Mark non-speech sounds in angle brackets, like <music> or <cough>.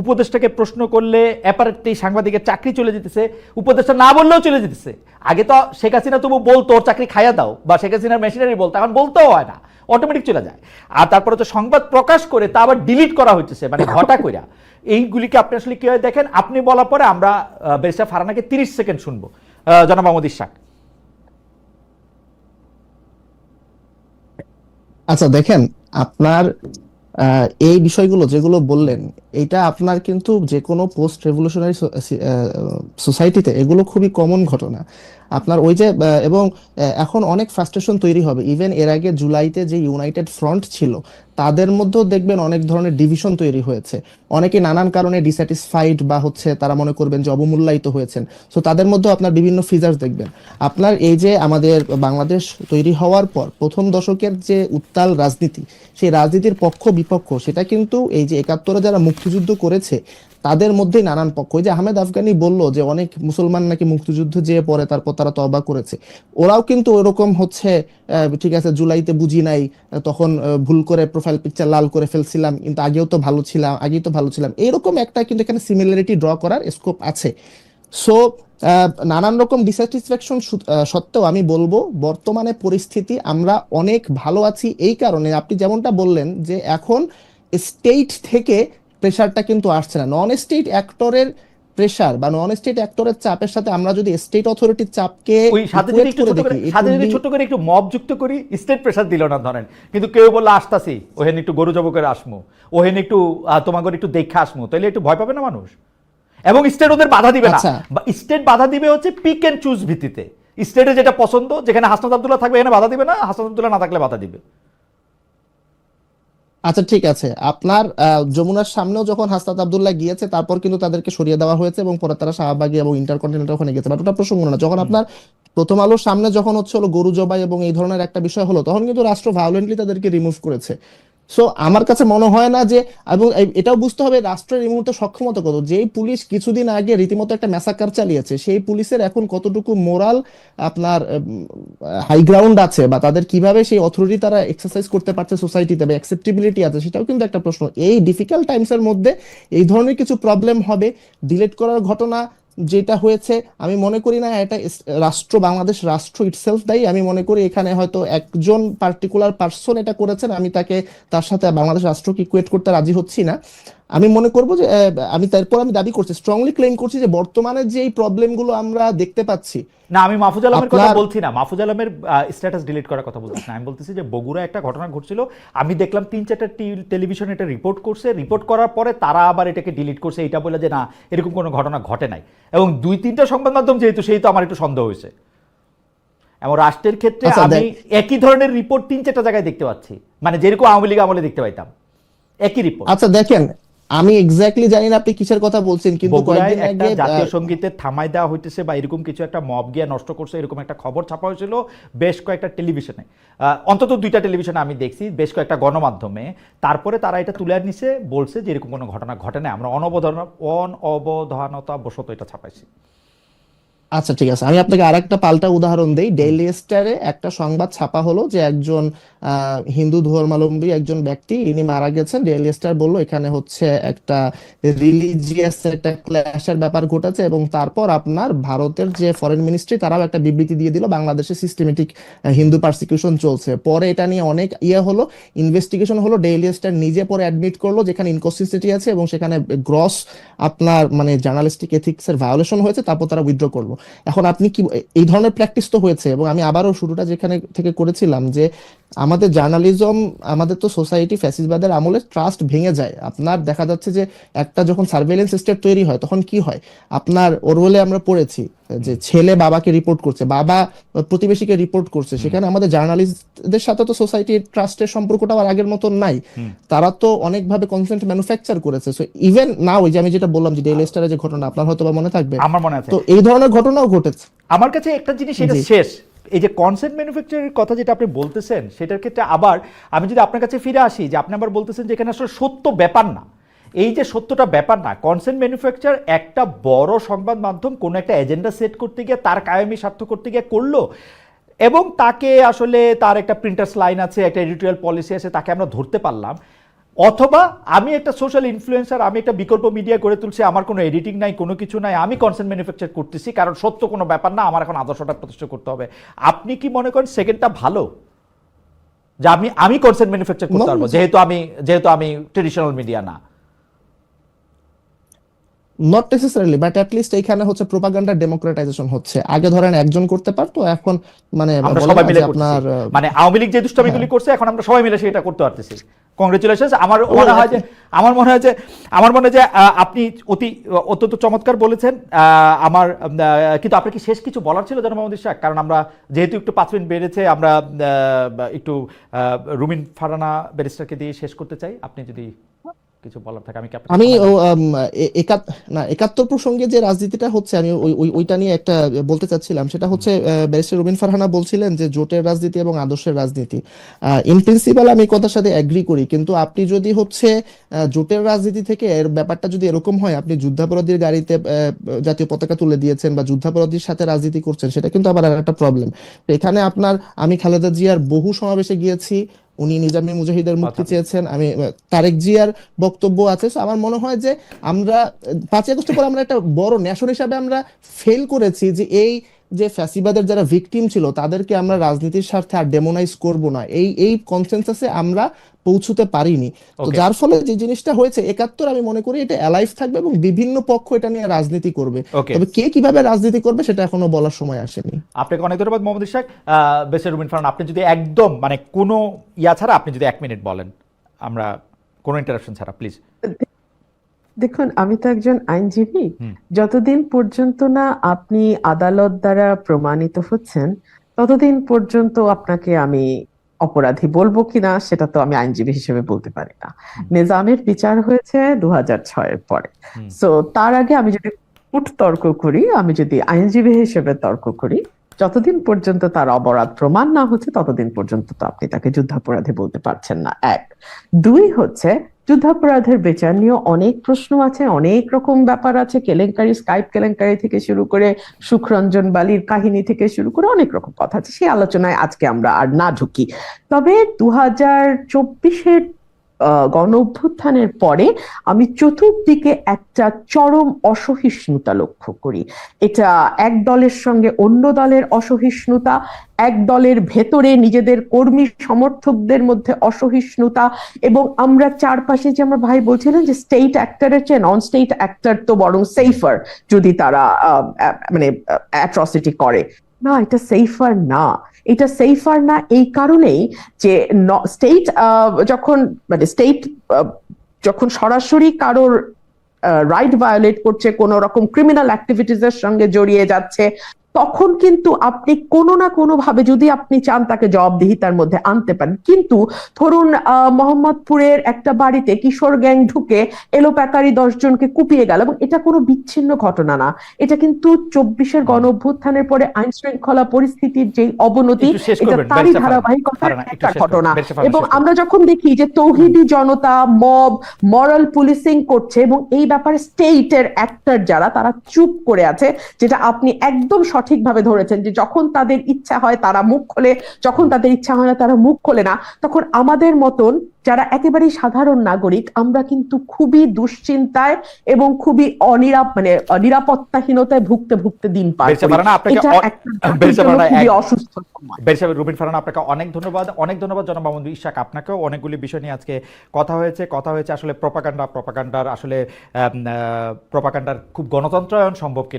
উপদেষ্টাকে প্রশ্ন করলে অ্যাপারেটলি সাংবাদিকের চাকরি চলে যেতেছে, উপদেষ্টা না বললেও চলে যেতেছে। আগে তো শেখ হাসিনা তবু বলতো, ওর চাকরি খাইয়া দাও বা শেখ হাসিনার মেশিনারি বলতো, এখন বলতেও হয় না অটোমেটিক চলে যায়। আর তারপরে তো সংবাদ প্রকাশ করে তা আবার ডিলিট করা হইতেছে মানে ঘটা কইরা। এইগুলিকে আপনি আসলে কীভাবে দেখেন, আপনি বলার পরে আমরা বেরিস্টার ফারানাকে তিরিশ সেকেন্ড শুনব। জনাব মোহাম্মদ ইশাক। আচ্ছা দেখেন, আপনার এই বিষয়গুলো যেগুলো বললেন, এটা আপনার কিন্তু যে কোনো পোস্ট রেভলিউশনারি সোসাইটিতে এগুলো খুবই কমন ঘটনা। আপনার ওই যে এবং এখন অনেক ফ্রাস্ট্রেশন তৈরি হবে। ইভেন এর আগে জুলাইতে যে ইউনাইটেড ফ্রন্ট ছিল, তাদের মধ্যেও দেখবেন অনেক ধরনের ডিভিশন তৈরি হয়েছে। অনেকে নানান কারণে ডিস্যাটিসফাইড বা হচ্ছে তারা মনে করবেন যে অবমূল্যায়িত হয়েছেন। সো তাদের মধ্যেও আপনার বিভিন্ন ফিচার্স দেখবেন। আপনার এই যে আমাদের বাংলাদেশ তৈরি হওয়ার পর প্রথম দশকের যে উত্তাল রাজনীতি, সেই রাজনীতির পক্ষ বিপক্ষ সেটা কিন্তু এই যে একাত্তরে যারা মুক্তিযুদ্ধ করেছে তাদের মধ্যেই নানান পক্ষ। যে আহমেদ আফগানি বলল যে, অনেক মুসলমান নাকি মুক্তিযুদ্ধ যেয়ে পরে তারপর তারা তওবা করেছে। ওরাও কিন্তু ওরকম হচ্ছে ঠিক আছে, জুলাইতে বুঝি নাই, তখন ভুল করে প্রোফাইল পিকচার লাল করে ফেলছিলাম, কিন্তু আগেও তো ভালো ছিলাম, আগেই তো ভালো ছিলাম। এইরকম একটা কিন্তু এখানে সিমিলারিটি ড্র করার স্কোপ আছে। সো নানান রকম ডিস্যাটিসফ্যাকশন সত্ত্বেও আমি বলব, বর্তমানে পরিস্থিতি আমরা অনেক ভালো আছি এই কারণে। আপনি যেমনটা বললেন যে, এখন স্টেট থেকে প্রেশারটা কিন্তু আসছে না। নন স্টেট অ্যাক্টরের প্রেশার বা নন স্টেট অ্যাক্টরের চাপের সাথে আমরা যদি স্টেট অথরিটির চাপকে ওই সাথে যদি একটু ছোট করে দেখি, সাথে যদি ছোট করে একটু মব যুক্ত করি স্টেট প্রেসার দিল না ধরেন। কিন্তু কেউ বলল আসতাছি ওহেন একটু গরু জব করে আসমু। ওহেন একটু তোমার একটু দেখে আসমু। তাহলে একটু ভয় পাবে না মানুষ? এবং স্টেট ওদের বাধা দিবে না। আচ্ছা। স্টেট বাধা দিবে হচ্ছে পিক এন্ড চুজ ভিত্তিতে। স্টেটে যেটা পছন্দ যেখানে হাসনাত আব্দুল্লাহ থাকবে এখানে বাধা দিবে না। হাসনাত আব্দুল্লাহ না থাকলে বাধা দিবে। আচ্ছা ঠিক আছে। আপনার আহ, যমুনার সামনেও যখন হাসনাত আবদুল্লাহ গিয়েছে তারপর কিন্তু তাদেরকে সরিয়ে দেওয়া হয়েছে এবং পরে তারা শাহবাগী এবং ইন্টারকন্টিনেন্টাল ওখানে গেছে। বাট ওটা প্রসঙ্গ না। যখন আপনার প্রথম আলোর সামনে যখন হচ্ছে হলো গরু জবাই এবং এই ধরনের একটা বিষয় হলো তখন কিন্তু রাষ্ট্র ভায়োলেন্টলি তাদেরকে রিমুভ করেছে। সো আমার কাছে মনে হয় না যে, এবং এটাও বুঝতে হবে রাষ্ট্রের এই মুহূর্তে সক্ষমতা কত। যেই পুলিশ কিছুদিন আগে রীতিমতো একটা ম্যাসাকার চালিয়েছে, সেই পুলিশের এখন কতটুকু মোরাল আপনার হাই গ্রাউন্ড আছে বা তাদের কীভাবে সেই অথরিটি তারা এক্সারসাইজ করতে পারছে সোসাইটিতে বা অ্যাকসেপ্টেবিলিটি আছে, সেটাও কিন্তু একটা প্রশ্ন। এই ডিফিকাল্ট টাইমস এর মধ্যে এই ধরনের কিছু প্রবলেম হবে ডিলেট করার ঘটনা যেটা হয়েছে, আমি মনে করি না এটা রাষ্ট্র, বাংলাদেশ রাষ্ট্র ইটসেলফ দায়ী। আমি মনে করি এখানে হয়তো একজন পার্টিকুলার পার্সন এটা করেছেন, আমি তাকে তার সাথে বাংলাদেশ রাষ্ট্রকে ইকুয়েট করতে রাজি হচ্ছি না। আমি মনে করব যে আমি তারপর আমি দাবি করছি স্ট্রংলি ক্লেম করছি যে বর্তমানে যে এই প্রবলেমগুলো আমরা দেখতে পাচ্ছি। না আমি মাহফুজ আলমের কথা বলছি না। মাহফুজ আলমের স্ট্যাটাস ডিলিট করার কথা বলছি না। আমি বলতেছি যে বগুড়া একটা ঘটনা ঘটছিল। আমি দেখলাম তিন চারটা টেলিভিশন এটা রিপোর্ট করছে। রিপোর্ট করার পরে তারা আবার এটাকে ডিলিট করছে। এটা বলে যে না এরকম কোনো ঘটনা ঘটে নাই। এবং দুই তিনটা সংবাদ মাধ্যম যেহেতু সেই তো আমার একটু সন্দেহ হয়েছে। এবং রাষ্ট্রের ক্ষেত্রে আচ্ছা, আমি একই ধরনের রিপোর্ট তিন চারটা জায়গায় দেখতে পাচ্ছি। মানে যেরকম আওয়ামী লীগ আমলে দেখতে পাইতাম। একই রিপোর্ট আচ্ছা দেখেন আমি এক্স্যাক্টলি জানি না আপনি কিসের কথা বলছেন কিন্তু কয়েকদিন আগে জাতীয় সংগীতে থামাই দেওয়া হইতেছে বা এরকম কিছু একটা মব গিয়া নষ্ট করছে এরকম একটা খবর ছাপা হয়েছিল বেশ কয়েকটা টেলিভিশনে অন্তত দুইটা টেলিভিশনে আমি দেখছি বেশ কয়েকটা গণমাধ্যমে। তারপরে তারা এটা তুলে নিছে বলছে যে এরকম কোনো ঘটনা ঘটে না আমরা অনবধান অনবধানতা বশত এটা ছাপাইছি। আচ্ছা ঠিক আছে। আমি আপনাকে আরেকটা পাল্টা উদাহরণ দিই। ডেইলি স্টারে একটা সংবাদ ছাপা হলো যে একজন হিন্দু ধর্মাবলম্বী একজন ব্যক্তি, ইনি মারা গেছেন। ডেইলি স্টার বলল, এখানে হচ্ছে একটা রিলিজিয়াস একটা ক্ল্যাশের ব্যাপার ঘটেছে এবং তারপর আপনার ভারতের যে ফরেন মিনিস্ট্রি তারাও একটা বিবৃতি দিয়ে দিল বাংলাদেশে সিস্টেমেটিক হিন্দু পারসিকিউশন চলছে। পরে এটা নিয়ে অনেক ইয়ে হলো ইনভেস্টিগেশন হলো। ডেইলি স্টার নিজে পরে অ্যাডমিট করল যেখানে ইনকনসিস্টেন্সি আছে এবং সেখানে গ্রস আপনার মানে জার্নালিস্টিক এথিক্সের ভায়োলেশন হয়েছে, তারপর তারা উইথড্র করল। এখন আপনি কি এই ধরনের প্র্যাকটিস তো হয়েছে এবং আমি আবারও শুরুটা যেখানে থেকে করেছিলাম যে আমাদের জার্নালিজম আমাদের তো সোসাইটি ফ্যাসিসবাদের আমলে ট্রাস্ট ভেঙে যায়। আপনার দেখা যাচ্ছে যে একটা যখন সার্ভেলেন্স স্টেট তৈরি হয় তখন কি হয়? আপনার ওরওয়েলে আমরা পড়েছি যে ছেলে বাবাকে রিপোর্ট করছে বাবা প্রতিবেশীকে রিপোর্ট করছে। সেখানে আমাদের জার্নালিস্টদের সাথে তো সোসাইটির ট্রাস্টের সম্পর্কটা আর আগের মতন নাই। তারা তো অনেকভাবে কনসেন্ট ম্যানুফ্যাকচার করেছে। সো ইভেন না ওই যে আমি যেটা বললাম যে ডেইলি স্টারের যে ঘটনা আপনার হয়তো মনে থাকবে। আমার মনে আছে। তো এই ধরনের ঘটনাও ঘটেছে। আমার কাছে একটা জিনিস এটা শেষ। এই যে কনসেন্ট ম্যানুফ্যাকচারের কথা যেটা আপনি বলতেছেন, সেটার ক্ষেত্রে আবার আমি যদি আপনার কাছে ফিরে আসি, যে আপনি আবার বলতেছেন যে এখানে আসলে সত্য ব্যাপার না। এই যে সত্যটা ব্যাপার না কনসেন্ট ম্যানুফ্যাকচার একটা বড় সংবাদ মাধ্যম, কোনো একটা এজেন্ডা সেট করতে গিয়ে তার কায়েমি স্বার্থ করতে গিয়ে করল এবং তাকে আসলে তার একটা প্রিন্টার্স লাইন আছে, একটা এডিটোরিয়াল পলিসি আছে, তাকে আমরা ধরতে পারলাম। অথবা আমি একটা সোশ্যাল ইনফ্লুয়েন্সার আমি একটা বিকল্প মিডিয়া গড়ে তুলছি আমার কোনো এডিটিং নাই কোনো কিছু নাই আমি কনসেন্ট ম্যানুফ্যাকচার করতেছি কারণ সত্য কোনো ব্যাপার না আমার এখন আদর্শটা প্রতিষ্ঠা করতে হবে। আপনি কি মনে করেন সেকেন্ডটা ভালো? যে আমি আমি কনসেন্ট ম্যানুফ্যাকচার করতে পারব যেহেতু আমি যেহেতু আমি ট্রেডিশনাল মিডিয়া না। নট নেসেসারিলি বাট লিস্ট এখানে হচ্ছে প্রোপাগান্ডা ডেমোক্রেটাইজেশন হচ্ছে। আগে ধরেন একজন করতে পারতো এখন মানে সবাই মিলে আপনার মানে আওয়ামী লীগ যে দুষ্টামিগুলি করছে এখন আমরা সবাই মিলে সেটা করতে পারতেছি। কংগ্রেচুলেশন আমার মনে হয় যে আমার মনে হয় যে আমার মনে হয় যে আপনি অতি অত্যন্ত চমৎকার বলেছেন। আমার কিন্তু আপনার কি শেষ কিছু বলার ছিল জানো মোহাম্মদ ইশাক? কারণ আমরা যেহেতু একটু পাঁচ মিনিট বেড়েছে আমরা একটু রুমিন ফারানা ব্যারিস্টারকে দিয়ে শেষ করতে চাই। আপনি যদি কিছু বলার থাকে আমি আমি একাত না একাত্তর প্রসঙ্গে যে রাজনীতিটা হচ্ছে আমি ওই ওই- ওইটা নিয়ে একটা বলতে চাচ্ছিলাম সেটা হচ্ছে ব্যারিস্টার রুবিন ফারহানা বলছিলেন যে জোটের রাজনীতি এবং আদর্শের রাজনীতি। ইন প্রিন্সিপাল আমি কথার সাথে এগ্রি করি কিন্তু আপনি যদি হচ্ছে জোটের রাজনীতি থেকে এর ব্যাপারটা যদি এরকম হয় আপনি যুদ্ধাপরাধীর গাড়িতে জাতীয় পতাকা তুলে দিয়েছেন বা যুদ্ধাপরাধীর সাথে রাজনীতি করছেন সেটা কিন্তু আবার একটা প্রবলেম এখানে আপনার আমি খালেদা জিয়ার বহু সমাবেশে গিয়েছি উনি নিজামী মুজাহিদের মুক্তি চেয়েছেন আমি তারেক জিয়ার বক্তব্য আছে। আমার মনে হয় যে আমরা পাঁচই আগস্টের পর আমরা একটা বড় ন্যাশন হিসাবে আমরা ফেল করেছি যে এই যে ফ্যাসিবাদের যারা ভিকটিম ছিল তাদেরকে আমরা রাজনীতির স্বার্থে আর ডেমোনাইজ করব না। এই এই কনসেনসাসে আমরা পৌঁছতে পারিনি। তো যার ফলে যে জিনিসটা হয়েছে একাত্তর আমি মনে করি এটা অ্যালাইভ থাকবে এবং বিভিন্ন পক্ষ এটা নিয়ে রাজনীতি করবে. তবে কে কীভাবে রাজনীতি করবে সেটা এখনও বলার সময় আসেনি। আপনাকে অনেক ধন্যবাদ মোহাম্মদ ইশাক। বেসের রুমিন ফারান আপনি যদি একদম মানে কোনো ইয়া ছাড়া আপনি যদি এক মিনিট বলেন আমরা কোনো ইন্টারাপশন ছাড়া প্লিজ দেখুন আমি তো একজন আইনজীবী। যতদিন পর্যন্ত না আপনি আদালত দ্বারা প্রমাণিত হচ্ছেন ততদিন পর্যন্ত আপনাকে আমি অপরাধী বলব কিনা সেটা তো আমি আইনজীবী হিসেবে বলতে পারি না। নিজামের বিচার হয়েছে দু হাজার ছয়ের পরে। সো তার আগে আমি যদি কুট তর্ক করি আমি যদি আইনজীবী হিসেবে তর্ক করি যতদিন পর্যন্ত তার অপরাধ প্রমাণ না হচ্ছে ততদিন পর্যন্ত তো আপনি তাকে যুদ্ধাপরাধী বলতে পারছেন না। এক। দুই হচ্ছে যুদ্ধাপরাধের বিচার নিয়ে অনেক প্রশ্ন আছে, অনেক রকম ব্যাপার আছে। কেলেঙ্কারি, স্কাইপ কেলেঙ্কারি থেকে শুরু করে সুখরঞ্জন বালির কাহিনী থেকে শুরু করে অনেক রকম কথা আছে। সেই আলোচনায় আজকে আমরা আর না ঢুকি। তবে দু হাজার চব্বিশের গণ অভ্যুত্থানের পরে আমি চতুর্দিকে একটা চরম অসহিষ্ণুতা লক্ষ্য করি। এটা এক দলের সঙ্গে অন্য দলের অসহিষ্ণুতা, এক দলের ভেতরে নিজেদের কর্মী সমর্থকদের মধ্যে অসহিষ্ণুতা এবং আমরা চারপাশে যে আমার ভাই বলছিলেন যে স্টেট অ্যাক্টরের চেয়ে নন স্টেট অ্যাক্টর তো বরং সেফার যদি তারা মানে অ্যাট্রসিটি করে। না, এটা সেফার না। এটা সেফার না, এই কারণেই যে স্টেট যখন মানে স্টেট যখন সরাসরি কারোর রাইট ভায়োলেট করছে, কোন রকম ক্রিমিনাল অ্যাক্টিভিটিস এর সঙ্গে জড়িয়ে যাচ্ছে তখন কিন্তু আপনি কোনো না কোনো ভাবে যদি আপনি চান তাকে জবাবদিহিতার মধ্যে আনতে পারেন। কিন্তু ধরুন মোহাম্মদপুরের একটা বাড়িতে কিশোর গ্যাং ঢুকে এলোপ্যাকারী দশজনকে কুপিয়ে গেল এবং এটা কোনো বিচ্ছিন্ন ঘটনা না। এটা কিন্তু চব্বিশের গণ অভ্যুত্থানের পরে আইন শৃঙ্খলা পরিস্থিতির যে অবনতি এটা তারই ধারাবাহিকতার একটা ঘটনা। এবং আমরা যখন দেখি যে তৌহিদি জনতা মব মরাল পুলিশিং করছে এবং এই ব্যাপারে স্টেটের অ্যাক্টর যারা তারা চুপ করে আছে যেটা আপনি একদম সঠিকভাবে ধরেছেন যে যখন তাদের ইচ্ছা হয় তারা মুখ খোলে যখন তাদের ইচ্ছা হয় না তারা মুখ খোলে না। তখন আমাদের মতন যারা একেবারেই সাধারণ নাগরিক আমরা কিন্তু খুবই দুশ্চিন্তায় এবং খুবই অনিরাপ মানে নিরাপত্তাহীনতায় ভুগতে ভুগতে দিন পার <clears throat> অসুস্থ রুবিন ফারহান আপনাকে অনেক ধন্যবাদ অনেক ধন্যবাদ জনাব মোহাম্মদ ইশাক আপনাকেও অনেকগুলি বিষয় নিয়ে আজকে কথা হয়েছে। কথা হয়েছে আসলে প্রপাকান্ডা প্রপাকান্ডার আসলে প্রপাকান্ডার খুব গণতন্ত্রায়ন সম্ভব কিনা